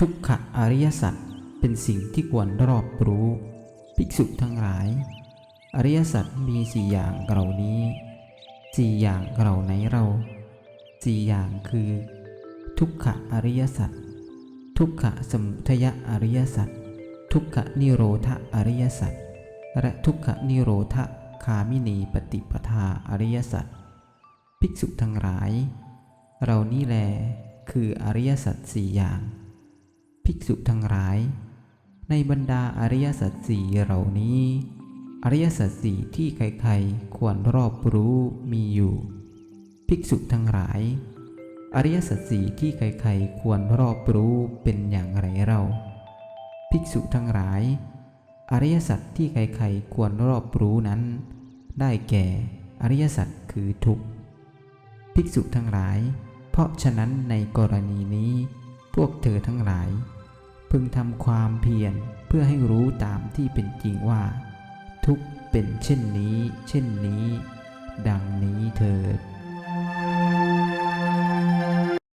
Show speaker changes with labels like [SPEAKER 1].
[SPEAKER 1] ทุกขอริยสัจเป็นสิ่งที่ควรรอบรู้ ภิกษุทั้งหลาย อริยสัจมีสี่อย่างเหล่านี้สี่อย่างเหล่าไหนเราสี่อย่างคือ ทุกขอริยสัจทุกขสมุทยอริยสัจทุกขนิโรธอริยสัจและทุกขนิโรธคามินีปฏิปทาอริยสัจภิกษุทั้งหลาย เรานี่แลคืออริยสัจสี่อย่าง ภิกษุทั้งหลาย ในบรรดาอริยสัจสี่เหล่านี้ อริยสัจสี่ที่ใครๆควรรอบรู้มีอยู่ ภิกษุทั้งหลาย อริยสัจสี่ที่ใครๆควรรอบรู้เป็นอย่างไรเรา ภิกษุทั้งหลาย อริยสัจที่ใครๆควรรอบรู้นั้น ได้แก่อริยสัจคือทุกข์ภิกษุทั้งหลาย ราะฉะนั้นในกรณีนี้ พวกเธอทั้งหลาย พึงทำความเพียรเพื่อให้รู้ตามที่เป็นจริงว่า ทุกเป็นเช่นนี้ เช่นนี้ ดังนี้เถิด